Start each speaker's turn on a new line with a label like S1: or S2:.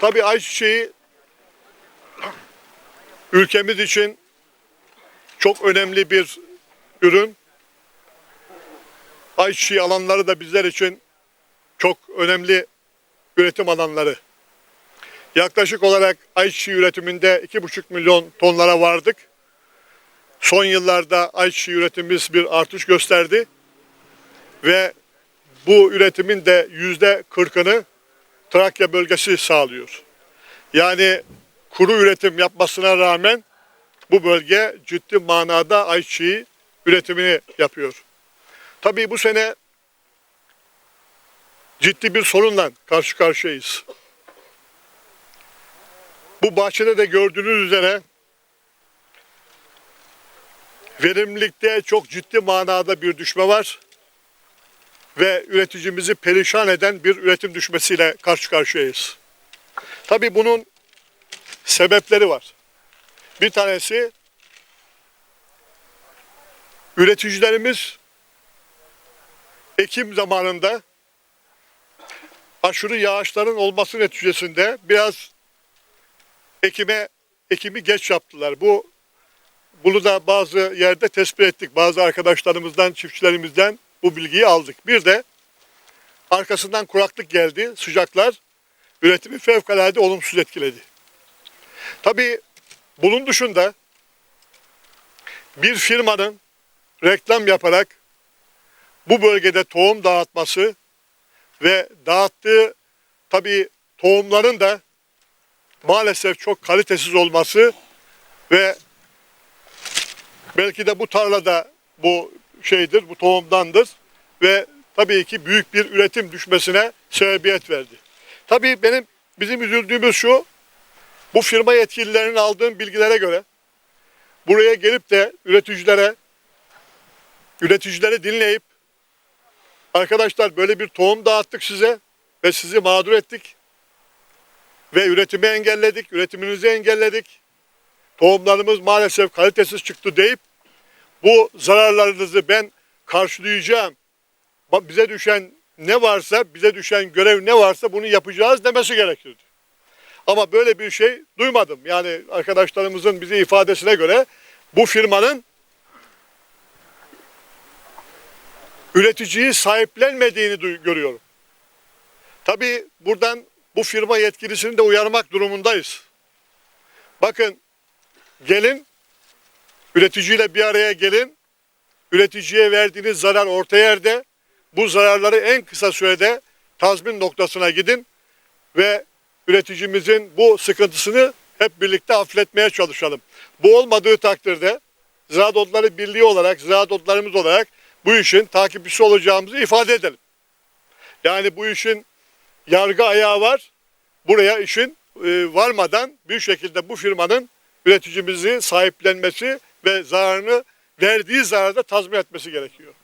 S1: Tabii ayçiçeği ülkemiz için çok önemli bir ürün. Ayçiçeği alanları da bizler için çok önemli üretim alanları. Yaklaşık olarak ayçiçeği üretiminde 2,5 milyon tonlara vardık. Son yıllarda ayçiçeği üretimimiz bir artış gösterdi. Ve bu üretimin de yüzde 40'ını Trakya bölgesi sağlıyor. Yani kuru üretim yapmasına rağmen bu bölge ciddi manada ayçiçeği üretimini yapıyor. Tabii bu sene ciddi bir sorunla karşı karşıyayız. Bu bahçede de gördüğünüz üzere verimlilikte çok ciddi manada bir düşme var ve üreticimizi perişan eden bir üretim düşmesiyle karşı karşıyayız. Tabii bunun sebepleri var. Bir tanesi üreticilerimiz Ekim zamanında aşırı yağışların olması neticesinde biraz ekime ekimi geç yaptılar. Bu bunu da bazı yerde tespit ettik. Bazı arkadaşlarımızdan, çiftçilerimizden bu bilgiyi aldık. Bir de arkasından kuraklık geldi, sıcaklar üretimi fevkalade olumsuz etkiledi. Tabii bunun dışında bir firmanın reklam yaparak bu bölgede tohum dağıtması ve dağıttığı tabii tohumların da maalesef çok kalitesiz olması ve belki de bu tarlada bu şeydir, bu tohumdandır ve tabii ki büyük bir üretim düşmesine sebebiyet verdi. Tabii benim bizim üzüldüğümüz şu, bu firma yetkililerinin aldığım bilgilere göre buraya gelip de üreticilere üreticileri dinleyip arkadaşlar böyle bir tohum dağıttık size ve sizi mağdur ettik ve üretimi engelledik, üretiminizi engelledik. Tohumlarımız maalesef kalitesiz çıktı deyip bu zararlarınızı ben karşılayacağım. Bize düşen ne varsa, bize düşen görev ne varsa bunu yapacağız demesi gerekirdi. Ama böyle bir şey duymadım. Yani arkadaşlarımızın bize ifadesine göre bu firmanın üreticiyi sahiplenmediğini görüyorum. Tabii buradan bu firma yetkilisini de uyarmak durumundayız. Bakın gelin üreticiyle bir araya gelin. Üreticiye verdiğiniz zarar orta yerde. Bu zararları en kısa sürede tazmin noktasına gidin ve üreticimizin bu sıkıntısını hep birlikte hafifletmeye çalışalım. Bu olmadığı takdirde Ziraat Odları Birliği olarak, Ziraat Odlarımız olarak bu işin takipçisi olacağımızı ifade edelim. Yani bu işin yargı ayağı var. Buraya işin e, varmadan bir şekilde bu firmanın üreticimizi sahiplenmesi ve zararını verdiği zararda tazmin etmesi gerekiyor.